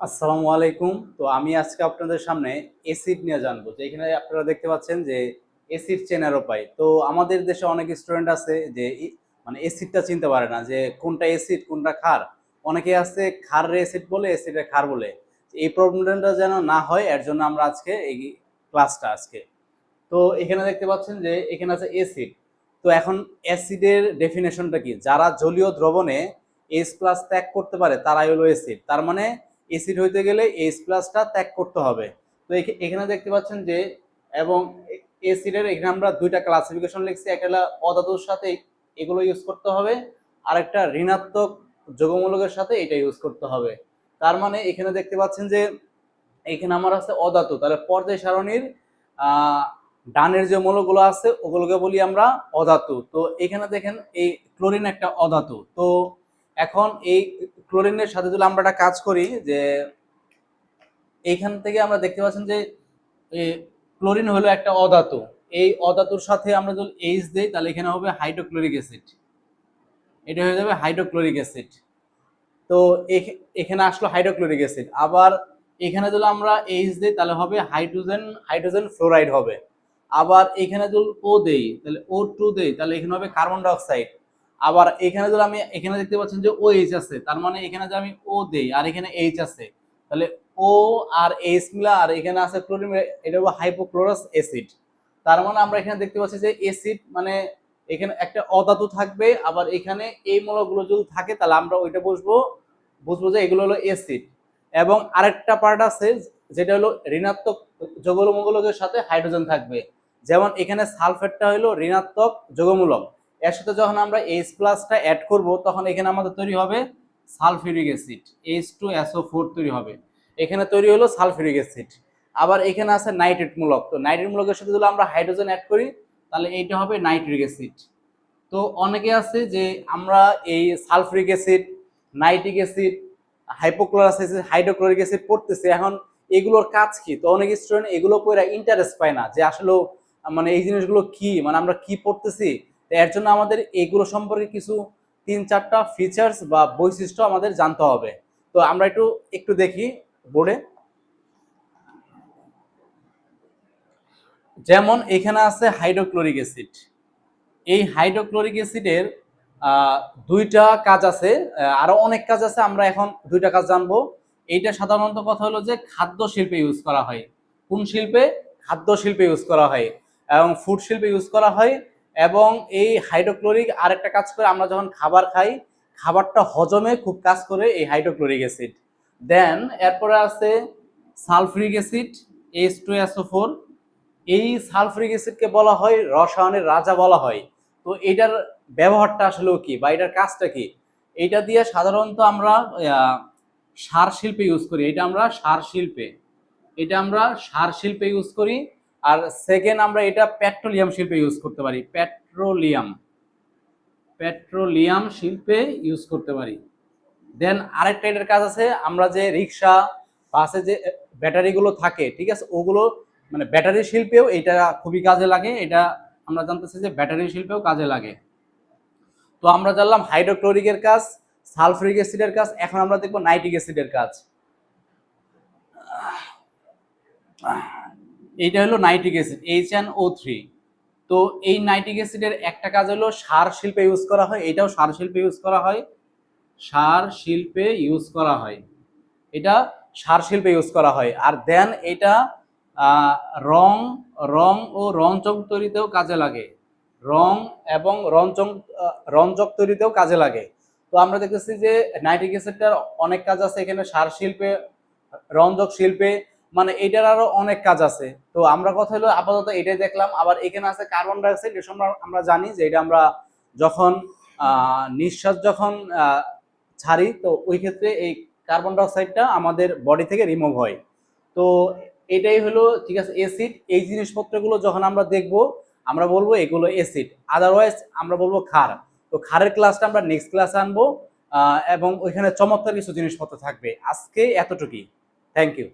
আসসালামু আলাইকুম। তো আমি আজকে আপনাদের সামনে এসিড নিয়ে জানব। যে এখানে আপনারা দেখতে পাচ্ছেন যে এসিড চেনার উপায় তো আমাদের দেশে অনেক স্টুডেন্ট আছে যে মানে এসিডটা চিনতে পারে না যে কোনটা এসিড কোনটা খার অনেকে আছে ক্ষার এসিড বলে এসিডে খার বলে। এই প্রবলেমটা যেন না হয়, এর জন্য আমরা আজকে এই ক্লাসটা আজকে। তো এখানে দেখতে পাচ্ছেন যে এখানে আছে এসিড তো এখন অ্যাসিডের ডেফিনেশনটা কি? যারা জলীয় দ্রবণে এস প্লাস ত্যাগ করতে পারে, তারাই হলো অ্যাসিড তার মানে এসিড হইতে গেলে এইচ প্লাসটা ত্যাগ করতে হবে। তো এখে- এখানে দেখতে পাচ্ছেন যে, এবং এসিডের এখানে আমরা দুইটা ক্লাসিফিকেশন লিখছি, একটা হলো সাথে এগুলো ইউজ করতে হবে আর একটা ঋণাত্মক যোগমূলকের সাথে এটা ইউজ করতে হবে। তার মানে এখানে দেখতে পাচ্ছেন যে, এখানে আমার আছে অধাতু, তাহলে পর্যায় সারণীর ডানের যে মৌলগুলো আছে, ওগুলোকে বলি আমরা অধাতু। তো এখানে দেখেন এই ক্লোরিন একটা অধাতু। তো এখন এই ক্লোরিনের সাথে যদি আমরা একটা কাজ করি যে এইখান থেকে আমরা দেখতে পাচ্ছেন যে ক্লোরিন হলো একটা অধাতু। এই অধাতুর সাথে আমরা যদি এইচ দেই, তাহলে এখানে হবে হাইড্রোক্লোরিক অ্যাসিড। এটা হয়ে যাবে হাইড্রোক্লোরিক অ্যাসিড। তো এখ- এখানে আসলো হাইড্রোক্লোরিক অ্যাসিড। আবার এখানে যদি আমরা এইচ দিই, তাহলে হবে হাইড্রোজেন হাইড্রোজেন ফ্লোরাইড হবে। আবার এখানে যদি ও দেই, তাহলে ও টু দেই, তাহলে এখানে হবে কার্বন ডাইঅক্সাইড। আবার এখানে যদি আমি, এখানে দেখতে পাচ্ছেন যে ও এইচ আছে, তার মানে এখানে যে আমি ও দেই আর এখানে এইচ আছে, তাহলে ও আর এইচ মিলা, আর এখানে আছে ক্লোরিন এটা হলো হাইপোক্লোরাস অ্যাসিড তার মানে আমরা এখানে দেখতে পাচ্ছি যে অ্যাসিড মানে এখানে একটা অধাতু থাকবে, আবার এখানে এই মৌলগুলো যদি থাকে, তাহলে আমরা ওইটা বুঝব বুঝব যে এগুলো হলো অ্যাসিড এবং আরেকটা পার্ট আছে যেটা হলো ঋণাত্মক যৌগমূলকের সাথে হাইড্রোজেন থাকবে, যেমন এখানে সালফেটটা হলো ঋণাত্মক যৌগমূলক এর সাথে যখন আমরা এইচ প্লাসটা অ্যাড করব, তখন এখানে আমাদের তৈরি হবে sulphuric acid H two SO four তৈরি হবে। এখানে তৈরি হলো সালফিউরিক অ্যাসিড আবার এখানে আছে নাইট্রেট মূলক। তো নাইট্রেট মূলকের সাথে যদি আমরা হাইড্রোজেন অ্যাড করি, তাহলে এইটা হবে নাইট্রিক অ্যাসিড তো অনেকে আছে যে আমরা এই sulphuric acid nitric acid hypochlorous acid hydrochloric acid পড়তেছে। এখন এগুলোর কাজ কি? তো অনেক স্টুডেন্ট এগুলো পড়ে ইন্টারেস্ট পায় না যে আসলে মানে এই জিনিসগুলো কি? মানে আমরা কি পড়তেছি? এর জন্য আমাদের এগুলো সম্পর্কে কিছু তিন চারটা ফিচার্স বা বৈশিষ্ট্য আমাদের জানতে হবে। তো আমরা একটু একটু দেখি বোর্ডে। যেমন এখানে আছে হাইড্রোক্লোরিক অ্যাসিড এই হাইড্রোক্লোরিক অ্যাসিডের দুইটা কাজ আছে আহ, আরও অনেক কাজ আছে আমরা এখন দুইটা কাজ জানব। এইটা সাধারণত কথা হলো যে খাদ্য শিল্পে ইউজ করা হয়। কোন শিল্পে? খাদ্য শিল্পে ইউজ করা হয়। এবং ফুড শিল্পে ইউজ করা হয়। এবং এই হাইড্রোক্লোরিক আরেকটা কাজ করে আমরা যখন খাবার খাই, খাবারটা হজমে খুব কাজ করে এই হাইড্রোক্লোরিক অ্যাসিড। দেন, এরপরে আছে sulphuric acid H two SO four এই সালফ্রিক অ্যাসিডকে বলা হয় রসায়নের রাজা বলা হয়। তো এটার ব্যবহারটা আসলেও কি বা এটার কাজটা কি? এইটা দিয়ে সাধারণত আমরা সার শিল্পে ইউজ করি। এটা আমরা সার শিল্পে। এটা আমরা সার শিল্পে ইউজ করি। আর সেকেন্ড আমরা এটা পেট্রোলিয়াম শিল্পে ইউজ করতে পারি। পেট্রোলিয়াম পেট্রোলিয়াম শিল্পে ইউজ করতে পারি। দেন আরেকটা এটার কাজ আছে, আমরা যে রিক্সা, বাসে যে ব্যাটারিগুলো থাকে, ঠিক আছে? ওগুলো মানে ব্যাটারি শিল্পেও এটা খুবই কাজে লাগে। এটা আমরা জানতেছি যে ব্যাটারি শিল্পেও কাজে লাগে। তো আমরা জানলাম হাইড্রোক্লোরিকের কাজ সালফ্রিক অ্যাসিডের কাজ, এখন আমরা দেখব নাইট্রিক অ্যাসিডের কাজ। এইটা হলো nitric acid H N O three তো এই নাইট্রিক অ্যাসিডের একটা কাজ হলো সার শিল্পে ইউজ করা হয় এটাও সার শিল্পে ইউজ করা হয়। সার শিল্পে ইউজ করা হয়। এটা সার শিল্পে ইউজ করা হয়। আর দেন এটা রং রং ও রঞ্চক তৈরিতেও কাজে লাগে। রং এবং রঞ্চক আহ, রঞ্জক তৈরিতেও কাজে লাগে। তো আমরা দেখতেছি যে নাইট্রিক অ্যাসিডটার অনেক কাজ আছে এখানে সার শিল্পে রঞ্জক শিল্পে। মানে এটার আরও অনেক কাজ আছে। তো আমরা কথা হলো আপাতত এটাই দেখলাম। আবার এখানে আছে কার্বন ডাইঅক্সাইড এসব আমরা- জানি যে এটা আমরা যখন নিঃশ্বাস যখন ছাড়ি, তো ওই ক্ষেত্রে এই কার্বন ডাইঅক্সাইডটা আমাদের বডি থেকে রিমুভ হয়। তো এটাই হলো, ঠিক আছে অ্যাসিড এই জিনিসপত্রগুলো যখন আমরা দেখব, আমরা বলব এগুলো অ্যাসিড আদারওয়াইজ আমরা বলব ক্ষার। তো ক্ষারের ক্লাসটা আমরা নেক্সট ক্লাসে আনব এবং ওইখানে চমৎকার কিছু জিনিসপত্র থাকবে। আজকে এতটুকুই। Thank you